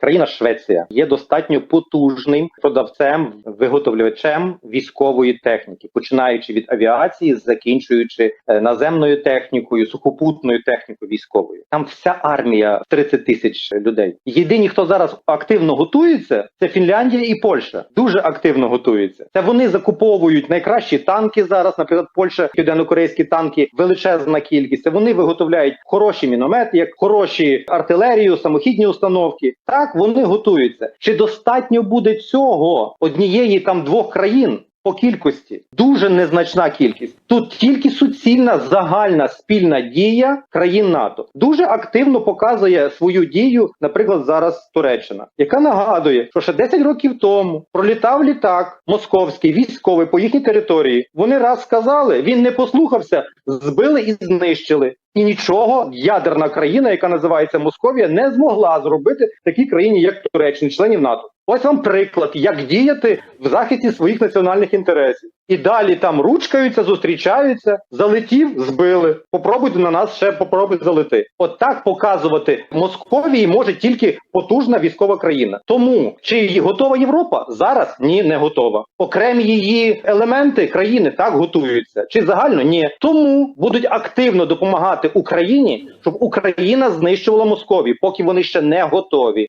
Країна Швеція є достатньо потужним продавцем, виготовлювачем військової техніки, починаючи від авіації, закінчуючи е, наземною технікою, сухопутною технікою військовою. Там вся армія 30 тисяч людей. Єдині, хто зараз активно готується, це Фінляндія і Польща. Дуже активно готуються. Це вони закуповують найкращі танки зараз. Наприклад, Польща, південно-корейські танки, величезна кількість. Це вони виготовляють хороші міномети, як хороші артилерію, самохідні установки. Так вони готуються. Чи достатньо буде цього однієї там двох країн? По кількості дуже незначна кількість. Тут тільки суцільна загальна спільна дія країн НАТО дуже активно показує свою дію, наприклад, зараз Туреччина, яка нагадує, що ще 10 років тому пролітав літак московський військовий по їхній території. Вони раз сказали, він не послухався, збили і знищили. І нічого ядерна країна, яка називається Московія, не змогла зробити такій країні, як Туреччина, членів НАТО. Ось вам приклад, як діяти в захисті своїх національних інтересів. І далі там ручкаються, зустрічаються, залетів, збили. Попробуйте на нас ще попробуйте залети. От так показувати Московії може тільки потужна військова країна. Тому чи готова Європа? Зараз ні, не готова. Окремі її елементи країни так готуються. Чи загально ні. Тому будуть активно допомагати Україні, щоб Україна знищувала Московію, поки вони ще не готові.